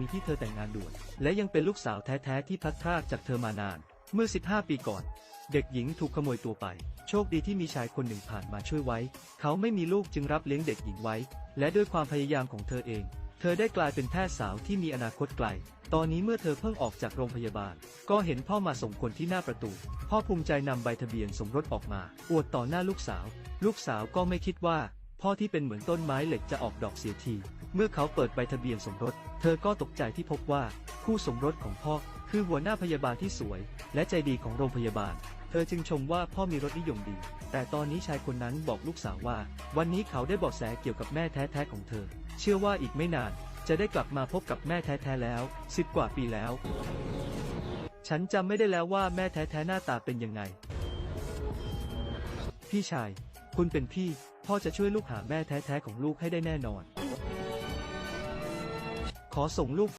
มีที่เธอแต่งงานด่วน และยังเป็นลูกสาวแท้ๆที่พัดพรากจากเธอมานาน เมื่อ 15 ปีก่อน เด็กหญิงถูกขโมยตัวไป โชคดีที่มีชายคนหนึ่งผ่านมาช่วยไว้ เขาไม่มีลูกจึงรับเลี้ยงเด็กหญิงไว้ และด้วยความพยายามของเธอเอง เธอได้กลายเป็นแพทย์สาวที่มีอนาคตไกล ตอนนี้เมื่อเธอเพิ่งออกจากโรงพยาบาล ก็เห็นพ่อมาส่งคนที่หน้าประตู พ่อภูมิใจนำใบทะเบียนสมรสออกมา อวดต่อหน้าลูกสาว ลูกสาวก็ไม่คิดว่า พ่อที่เป็นเหมือนต้นไม้เหล็กจะออกดอกเสียที เมื่อเขาเปิดใบทะเบียนสมรส เธอก็ตกใจที่พบว่า คู่สมรสของพ่อ คือหัวหน้าพยาบาลที่สวย และใจดีของโรงพยาบาล เธอจึงชมว่าพ่อมีรสนิยมดี แต่ตอนนี้ชายคนนั้นบอกลูกสาวว่า วันนี้เขาได้บาะแสเกี่ยวกับแม่แท้ๆของเธอ เชื่อว่าอีกไม่นาน จะได้กลับมาพบกับแม่แท้ๆแล้วสิบกว่าปีแล้ว ฉันจำไม่ได้แล้วว่าแม่แท้ๆหน้าตาเป็นยังไง พี่ชาย คุณเป็นพี่ พ่อจะช่วยลูกหาแม่แท้ๆของลูกให้ได้แน่นอน ขอส่งลูก